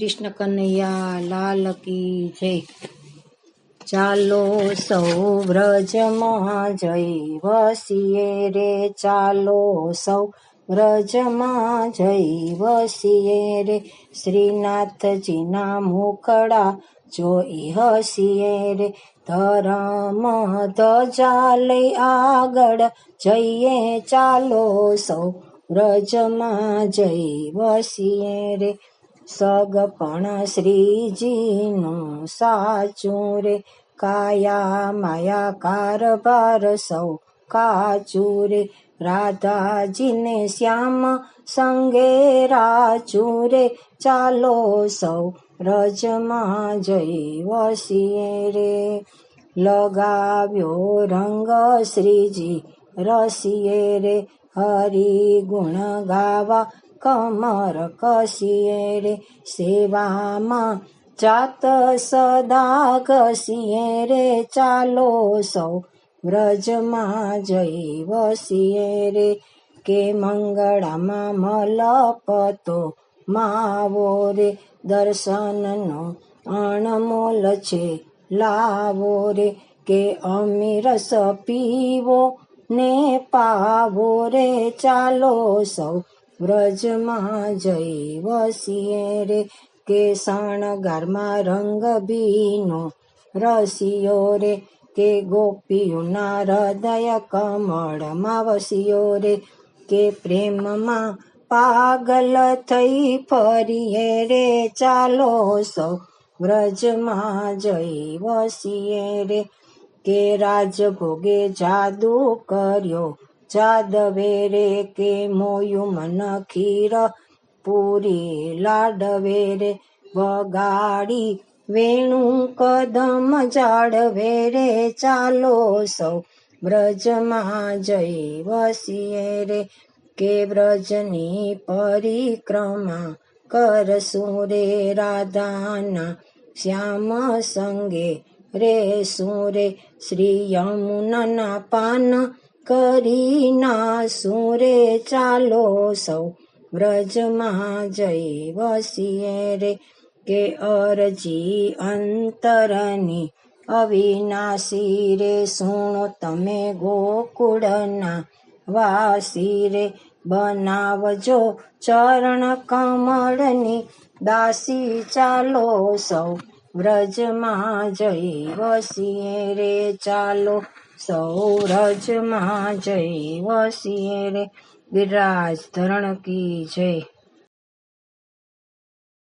કૃષ્ણ કનૈયા, લાલ કી જય. ચાલો સૌ વ્રજમાં જય વસીએ રે, ચાલો સૌ વ્રજમાં જય વસીએ રે. શ્રીનાથજીના મુખડા જોઈ હસીએ રે. ધરમ ધજા લઈ આગળ જઈએ, ચાલો સૌ વ્રજમાં જય વસીએ રે. સગપણ શ્રીજીનું સાચું રે કાયા માયા કારભાર સૌ કાચું રે રાધાજીને શ્યામ સંગે રાચું રે ચાલો સૌ રજમાં જઈ વસીએ રે લગાવ્યો રંગ શ્રીજી રસીએ રે હરિ ગુણ ગાવા કમર કસીએ સેવામાં ચાત સદા ઘસીએ રે ચાલો સૌ વ્રજમાં જઈ વસીએ રે કે મંગળામાં મલપતો માવો રે દર્શનનો અણમોલ છે લાવો રે કે અમીરસ પીવો ને પાવો રે ચાલો સૌ વ્રજમાં જઈ વસીએ રે કે શણગારમાં રંગ બીનો રસિયો રે, કે ગોપીઓના હૃદય કમળમાં વસ્યો રે, કે પ્રેમમાં પાગલ થઈ ફરીએ રે, ચાલો સૌ વ્રજમાં જઈ વસીએ રે, કે રાજભોગે જાદુ કર્યો જાદવે રે કે મોયું ખીર? પૂરી લાડવે રે, વગાડી વેણું કદમ જાડવે રે, ચાલો સૌ વ્રજમાં જઈ વસીએ રે. કે વ્રજની પરિક્રમા કરશું રે, રાધાના શ્યામ સંગે રે. સુરે શ્રી યમુનના પાન કરી નાસું રે ચાલો સૌ વ્રજમાં જઈ વસીએ રે કે અરજી અંતરની અવિનાશી રે સુણો તમે ગોકુળના વાસી રે બનાવજો ચરણ કમળની દાસી ચાલો સૌ વ્રજમાં જઈ વસીએ રે ચાલો સૌ જય વસીએ રે વિરાજ ધરણ કી જય.